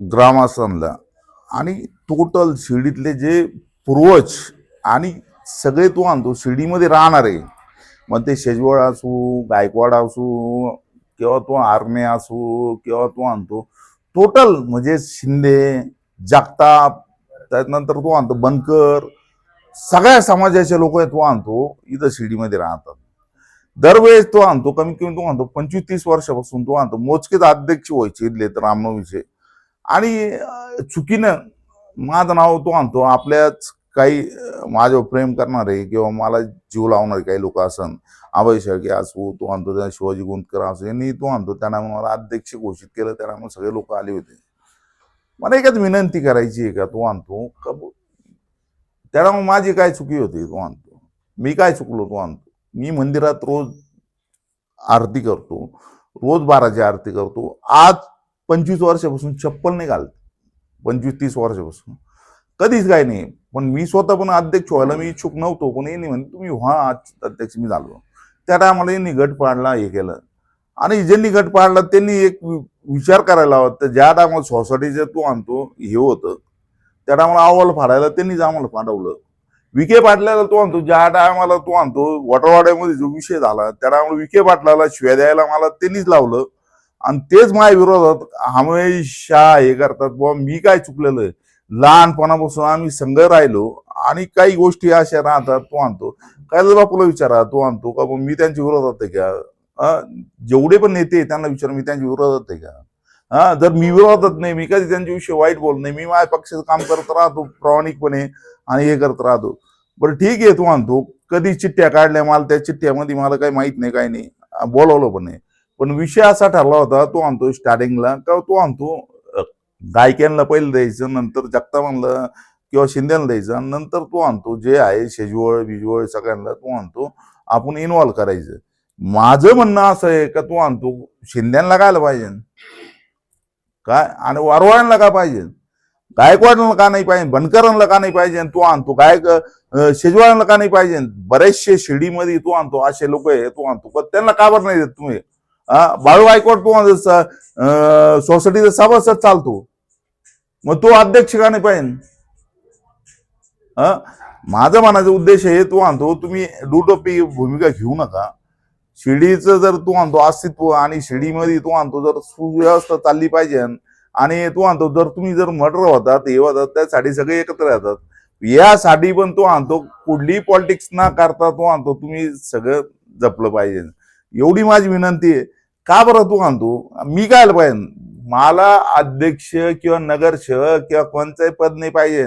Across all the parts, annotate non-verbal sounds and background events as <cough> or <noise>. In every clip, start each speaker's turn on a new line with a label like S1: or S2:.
S1: ग्रामस्थांना. आणि टोटल शिर्डीतले जे पूर्वज आणि सगळे तो आणतो शिर्डीमध्ये राहणारे मग ते शेजवळ असू गायकवाड असू किंवा तो आर्मे असू किंवा तो आणतो टोटल म्हणजे शिंदे जगताप त्यानंतर तो आणतो बनकर सगळ्या समाजाचे लोक तो आणतो इथं शिर्डीमध्ये राहतात. दरवेळेस तो आणतो कमीत कमी तो आणतो पंचवीस तीस वर्षापासून तो आणतो मोजकेच अध्यक्ष व्हायचे इथले तर रामनवमीचे आणि चुकीनं माझं नाव तो आणतो. आपल्याच काही माझ्यावर प्रेम करणारे किंवा मला जीव लावणारे काही लोक असन अभय शेळके असो तो आणतो त्या शिवाजी गुंतकर असो यांनी तो आणतो. त्यांना मला अध्यक्ष घोषित केलं त्यांना मग सगळे लोक आले होते. मला एकच विनंती करायची आहे का तो आणतो? का त्याला मग माझी काय चुकी होती तो आणतो. मी काय चुकलो तो आणतो. मी मंदिरात रोज आरती करतो. रोज बाराची आरती करतो. आज पंचवीस वर्षापासून चप्पल नाही घालत. पंचवीस तीस वर्षापासून. कधीच काय नाही. पण मी स्वतः पण अध्यक्ष व्हायला मी इच्छुक नव्हतो. पण यांनी म्हणजे तुम्ही व्हा आज अध्यक्ष मी झालो. त्या टायमाला यांनी गट पाडला हे केलं. आणि ज्यांनी गट पाडला त्यांनी एक विचार करायला हवा. तर ज्या टायमाला सोसायटीचं तो आणतो हे होतं. त्या टायमाला अहवाल फाडायला त्यांनीच आम्हाला पाठवलं. विखे पाटल्याला तो आणतो ज्या टायमाला तो आणतो वटरवाड्यामध्ये जो विषय झाला त्या टायमाला विखे पाटलाला शिव्या द्यायला मला त्यांनीच लावलं. आणि तेच माझ्या विरोधात हमेशा हे करतात बुवा मी काय चुकलेलं लहानपणापासून आम्ही संघ राहिलो आणि काही गोष्टी अशा राहतात तो आणतो. काय बापूला विचारा तो आणतो. का मी त्यांच्या विरोधात आहे का? जेवढे पण नेते त्यांना विचार मी त्यांच्या विरोधात आहे का? हा? जर मी विरोधात नाही मी कधी त्यांच्याविषयी वाईट बोल नाही. मी माझ्या पक्षाचं काम करत राहतो प्रामाणिकपणे आणि हे करत राहतो. बरं ठीक आहे तू आणतो. कधी चिठ्ठ्या काढल्या मला त्या चिठ्ठ्यामध्ये मला काही माहीत नाही काही नाही. बोलवलं बोलावलं पण नाही. पण विषय असा ठरला होता तो आणतो स्टार्टिंगला का तो आणतो गायक्यांना पहिलं द्यायचं नंतर जगतापांना किंवा शिंद्याला द्यायचं आणि नंतर तो आणतो जे आहे शेजवळ बिजवळ सगळ्यांना तो आणतो आपण इन्व्हॉल्व करायचं. माझं म्हणणं असं आहे का तो आणतो शिंद्यांना कायला पाहिजे. काय? आणि वारवाड्यांना का पाहिजे? गायकवाडांना का नाही पाहिजे? बनकरांना का नाही पाहिजे? तो आणतो. गायक अं, शेजवाळांना का नाही पाहिजे? बरेचसे शिर्डीमध्ये तो आणतो असे लोक आहे तो आणतो. पण त्यांना का बरं नाही देत तुम्ही? बाळू गायकवाड तो आणतो, सोसायटीचा सभासद चालतो. मग तो अध्यक्ष का नाही पाहिजे हा? माझा म्हणायचा उद्देश आहे तो आणतो तुम्ही दुटोपी भूमिका घेऊ नका. शिर्डीचं जर तू आणतो अस्तित्व आणि शिर्डीमध्ये तू आणतो जर सुव्यवस्था चालली पाहिजे आणि तू आणतो जर तुम्ही जर मर्डर होतात हे होतात त्यासाठी सगळे एकत्र येतात. यासाठी पण तो आणतो कुठलीही पॉलिटिक्स ना करता तो आणतो तुम्ही सगळं जपलं पाहिजे. एवढी माझी विनंती आहे. का बरं तू आणतो? मी काय पाहिजे? मला अध्यक्ष किंवा नगरसेवक किंवा कोणतंही पद नाही पाहिजे.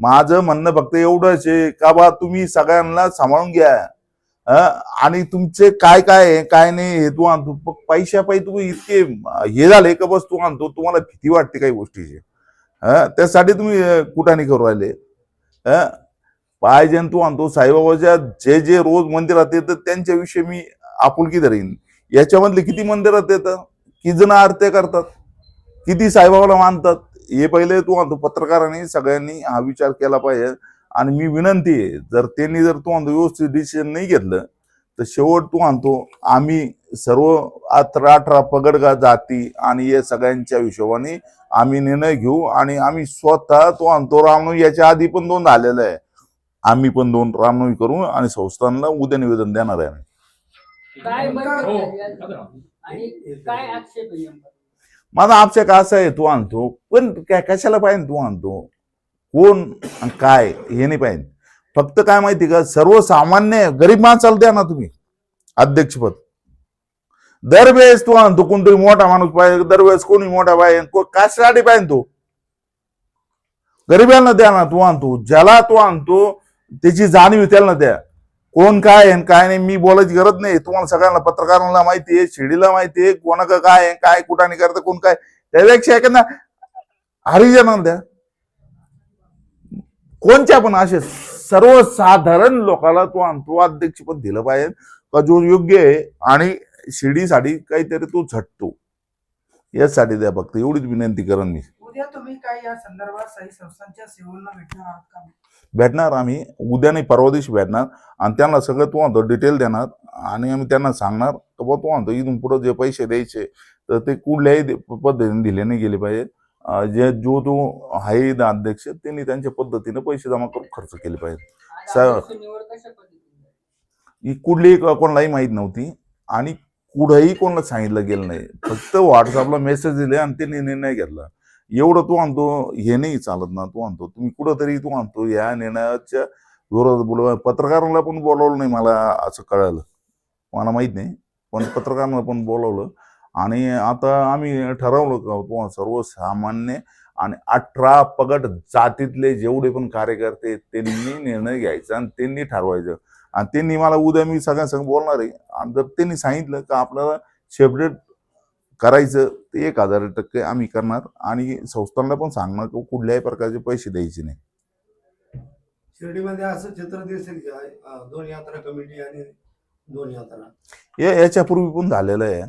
S1: माझं म्हणणं फक्त एवढंच आहे का बा तुम्ही सगळ्यांना सांभाळून घ्या. आणि तुमचे काय काय आहे काय नाही हे तू आणतो. प- पैशापायी तुम्ही इतके हे झाले का बस तू आणतो तुम्हाला भीती वाटते काही गोष्टीची. त्यासाठी तुम्ही अं, कुठाने करू राहिले. पाहिजे तू आणतो. साईबाबाच्या जे जे रोज मंदिरात येतं त्यांच्याविषयी मी आपुलकी धरीन. याच्यामधले किती मंदिरात येतं? किती जण आरत्या करतात. किती साईबाबाला मानतात? हे पहिले तू आणतो पत्रकारांनी सगळ्यांनी हा विचार केला पाहिजे. आणि मी विनंती आहे जर त्यांनी जर तू आणतो व्यवस्थित डिसिजन नाही घेतलं तर शेवट तू आणतो आम्ही सर्व अठरा अठरा पगडगा जाती आणि या सगळ्यांच्या हिशोबाने आम्ही निर्णय घेऊ आणि आम्ही स्वतः तो आणतो रामनवमी याच्या आधी पण दोन झालेलं आहे. आम्ही पण दोन रामनवमी करू आणि संस्थांना उद्या निवेदन देणार आहे.
S2: काय
S3: हो.
S2: केलं? आणि काय आक्षेप आहे नेमका?
S1: माझा आक्षेप असा आहे तू आणतो. पण काय कशाला पाहिजे तू आणतो? कोण आणि काय हे नाही पाहिजे. फक्त काय माहिती का सर्वसामान्य गरीब माणसाला द्या ना तुम्ही अध्यक्षपद. दरवेळेस तू आणतो कोणतरी मोठा माणूस पाहिजे दरवेळेस कोणी मोठा पाहिजे को- कशासाठी पाहिजे तो. गरिबांना द्या ना तू आणतो. ज्याला तू आणतो त्याची जाणीव त्याला द्या. कोण काय आहे आणि काय नाही मी बोलायची गरज नाही. तुम्हाला सगळ्यांना पत्रकारांना माहिती आहे शिडीला माहिती आहे कोणाक काय आहे काय कुठाने करतं कोण काय. त्यापेक्षा आहे ना हरिजनांना द्या कोणच्या पण असे सर्वसाधारण लोकाला तो आणतो अध्यक्षपद दिलं पाहिजे का जो योग्य आहे आणि शिडीसाठी काहीतरी तो झटतो. यासाठी द्या फक्त एवढीच विनंती करण मी.
S3: तुम्ही काय या संदर्भात साई संस्थांच्या सेवांना भेटणार आहात का?
S1: भेटणार आम्ही. उद्या नाही परवा दिवशी भेटणार. आणि त्यांना सगळं तू म्हणतो डिटेल देणार. आणि आम्ही त्यांना सांगणार का बा तू म्हणतो इथून पुढे जे पैसे द्यायचे तर ते कुठल्याही पद्धतीने दिले नाही गेले पाहिजे. जे जो तो आहे अध्यक्ष त्यांनी त्यांच्या पद्धतीने पैसे जमा करून खर्च केले पाहिजे.
S2: आज
S1: सा-
S2: अध्यक्ष निवड कशा पद्धतीने झाली?
S1: ही कुठलीही क- कोणालाही माहीत नव्हती. आणि कुठंही कोणाला सांगितलं गेलं नाही. फक्त व्हॉट्सअपला मेसेज दिले आणि त्यांनी निर्णय घेतला. एवढं तू आणतो हे नाही चालत ना तू आणतो. तुम्ही कुठंतरी तू आणतो या निर्णयाच्या विरोधात बोलवा पत्रकारांना पण बोलावलं नाही मला असं कळालं. मला माहीत नाही पण पत्रकारांना पण बोलावलं. आणि आता आम्ही ठरवलं का हो, तो सर्वसामान्य आणि अठरा पगट जातीतले जेवढे पण कार्यकर्ते त्यांनी निर्णय घ्यायचा आणि त्यांनी ठरवायचं. आणि त्यांनी मला उद्या मी सगळ्यांसंग बोलणार आहे. आणि जर त्यांनी सांगितलं का आपल्याला सेपरेट करायचं ते एक हजार टक्के आम्ही करणार आणि संस्थांना पण सांगणार की कुठल्याही प्रकारचे पैसे द्यायचे नाही.
S4: शिर्डीमध्ये असं चित्र दिसेल की दोन यात्रा कमिटी आणि दोन यात्रा.
S1: याच्यापूर्वी पण झालेलं आहे.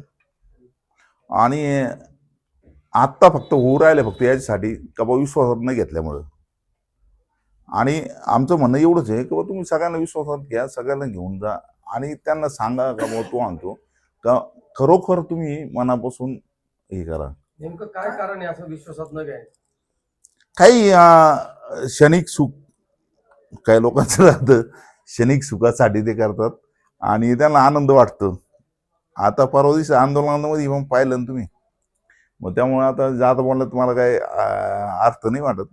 S1: आणि आत्ता फक्त होऊ राहिले फक्त याच्यासाठी का बा विश्वासात न घेतल्यामुळं. आणि आमचं म्हणणं एवढंच आहे की तुम्ही सगळ्यांना विश्वासात घ्या सगळ्यांना घेऊन जा. आणि त्यांना सांगा का बा तो आणतो का खरोखर तुम्ही मनापासून हे करा.
S5: नेमकं काय कारण आहे असं विश्वासात न घ्यायचं?
S1: काही अं, क्षणिक सुख काही लोकांचं राहतं क्षणिक सुखासाठी ते करतात आणि त्यांना आनंद वाटतो. आता परवा दिवशी आंदोलनामध्ये पण पाहिलं ना तुम्ही? मग त्यामुळे आता जात बोलण्यात तुम्हाला काही अं, अर्थ नाही वाटत.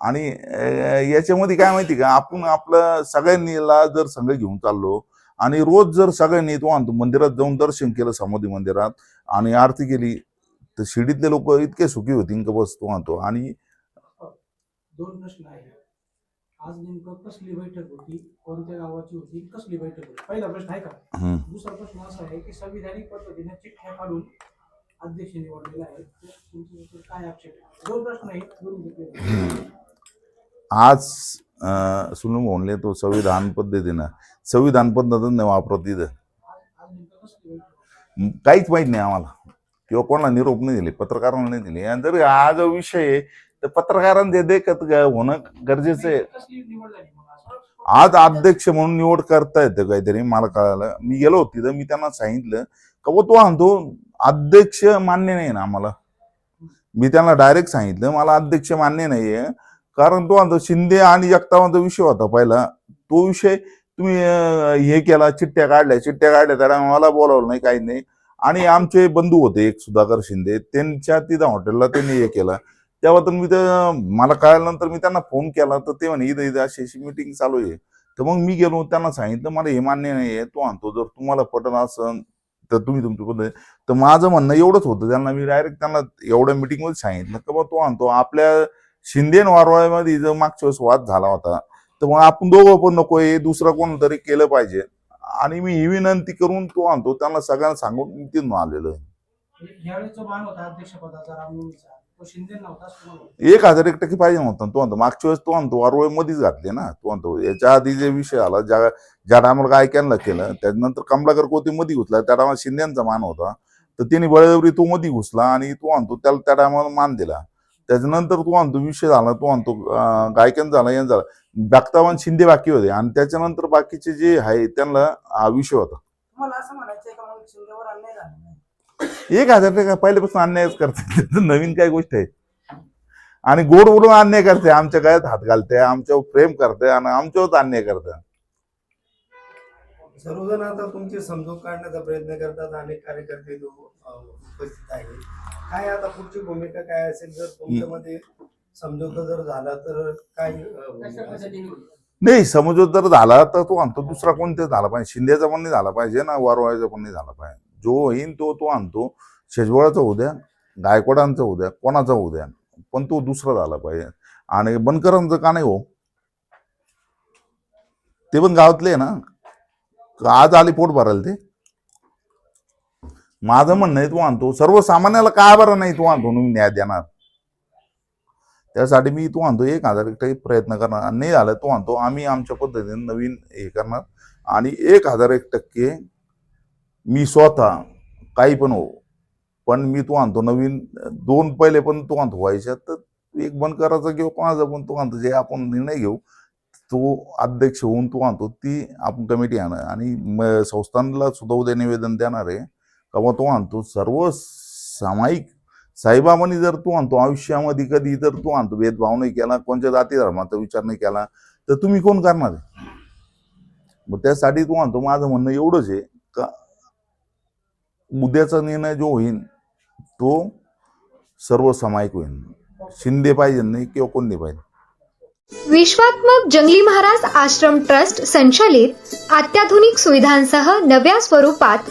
S1: आणि अं, याच्यामध्ये काय माहिती का आपण आपलं सगळ्यांनीला जर संघ घेऊन चाललो आणि रोज जर सगळ्यांनी तो आणतो मंदिरात जाऊन दर्शन केलं समाधी मंदिरात आणि आरती केली तर शिर्डीतले लोक इतके सुखी होतील का बस तो आणतो आणि
S3: दोन प्रश्न आहेत आज नेमकं कसली बैठक होती कोणत्या गावाची होती कसली बैठक होती पहिला प्रश्न आहे का. दुसरा प्रश्न असा आहे की संविधानिक पद्धतीने चिठ्ठ्या काढून अध्यक्ष निवडलेला आहे काय आक्षेप आहे? दोन प्रश्न आहेत.
S1: आज सुनू म्हणले तो संविधान पद्धतीनं संविधान पद्धतीनं नाही वापरत
S3: होती?
S1: काहीच माहीत नाही आम्हाला किंवा कोणाला निरोप नाही दिले पत्रकारांना नाही दिले. आणि जर हा जो विषय आहे तर पत्रकारांना देखत होणं गरजेचं आहे.
S3: आज
S1: अध्यक्ष म्हणून निवड करता येतं काहीतरी मला कळालं. मी गेलो होती तर मी त्यांना सांगितलं का हो तो आणतो अध्यक्ष मान्य नाही ना आम्हाला. मी त्यांना डायरेक्ट सांगितलं मला अध्यक्ष मान्य नाहीये कारण तो आणतो शिंदे आणि जगतावांचा विषय होता पहिला. तो विषय तुम्ही हे केला चिठ्ठ्या काढल्या चिठ्ठ्या काढल्या त्याला मला बोलावलं नाही काही नाही. आणि आमचे बंधू होते एक सुधाकर शिंदे त्यांच्या तिथं हॉटेलला त्यांनी हे केलं. तेव्हा तर मी तर मला कळल्यानंतर मी त्यांना फोन केला तर ते म्हणे इथं इथं अशी अशी मिटिंग चालू आहे. तर मग मी गेलो त्यांना सांगितलं मला हे मान्य नाही आहे तो आणतो जर तुम्हाला पटत असन तर तुम्ही तुमची पद्धत तर माझं म्हणणं एवढंच होतं त्यांना मी डायरेक्ट त्यांना एवढ्या मिटिंगमध्ये सांगितलं की बा तो आणतो आपल्या शिंदे वारवाळ्यामध्ये जर मागच्या वेळेस वाद झाला होता तर मग आपण दोघं पण नको हे दुसरं कोणतरी केलं पाहिजे. आणि मी ही विनंती करून तो आणतो. त्यांना सगळ्यांना सांगून मी तिथून आलेलो आहे? एक हजार एक टक्के पाहिजे नव्हता तो म्हणतो मागच्या वेळेस तो म्हणतो वारवळ मध्येच घातले ना. तो म्हणतो याच्या आधी जे विषय आला ज्या ज्या टायमाला काय केलं केलं त्याच्यानंतर कमलाकर कोती मध्ये घुसला. त्या टायमाला शिंद्यांचा मान होता. तर त्यांनी बळजबरी तो मध्ये घुसला आणि तो म्हणतो त्याला त्या टायमाला मान दिला. त्याच्यानंतर तो म्हणतो विषय झाला तो म्हणतो अं, गायकन झाला यांचा झाला. बागतावान शिंदे बाकी होते. आणि त्याच्यानंतर बाकीचे जे आहे त्यांना हा विषय होता. एक हजार टक्का पहिल्यापासून अन्यायच करते. <laughs> नवीन काय गोष्ट आहे? आणि गोड बोलून अन्याय करते. आमच्या गळ्यात हात घालते आमच्यावर प्रेम करते आणि आमच्यावर अन्याय करते.
S4: सर्वजण आता तुमची समजूत काढण्याचा प्रयत्न करतात आणि कार्यकर्ते उपस्थित आहे. काय आता पुढची भूमिका काय असेल? जर तुमच्यामध्ये समझोता जर झाला तर काय भूमिका असेल?
S1: नाही समजूत जर झाला तर तो आणतो दुसरा कोणते झाला पाहिजे? शिंदेचा पण नाही झाला पाहिजे ना? वारवाळ्याचा पण नाही झाला पाहिजे. जो होईन तो तो आणतो. शेजवळाचा होऊ द्या गायकवाडांचा होऊ द्या कोणाचा होऊ द्या पण तो दुसरा झाला पाहिजे. आणि बनकरांचं का नाही हो? ते पण गावातले आहे ना? आज आले पोट भरायला ते. माझं म्हणणं आहे तू आणतो. सर्वसामान्याला काय बरं नाही तू आणतो? मी न्याय देणार. त्यासाठी मी तू आणतो एक हजार एक टक्के प्रयत्न करणार. आणि नाही झालं तो आणतो. आम्ही आमच्या पद्धतीने नवीन हे करणार. आणि एक हजार एक टक्के मी स्वतः काही पण हो पण मी तू आणतो. नवीन दोन पहिले पण तू आणतो. व्हायच्यात तर एक बंद करायचा घेऊ कोणाचा पण तू आणतो. जे आपण निर्णय घेऊ तो अध्यक्ष होऊन तू आणतो. ती आपण कमिटी आणणार. आणि म- संस्थानला सुद्धा उद्या निवेदन देणार आहे. का तो आणतो सर्व सामायिक साईबाबांनी जर तू आणतो आयुष्यामध्ये कधी जर तू आणतो भेदभाव नाही केला कोणत्या जाती धर्माचा विचार नाही केला तर तुम्ही कोण करणार आहे? मग त्यासाठी तू आणतो. माझं म्हणणं एवढंच आहे का उद्याचा निर्णय जो होईल तो सर्वसामायिक होईल शिंदे पाहिजे नाही किंवा कोणते पाहिजे.
S6: विश्वात्मक जंगली महाराज आश्रम ट्रस्ट संचालित अत्याधुनिक सुविधांसह नव्या स्वरूपात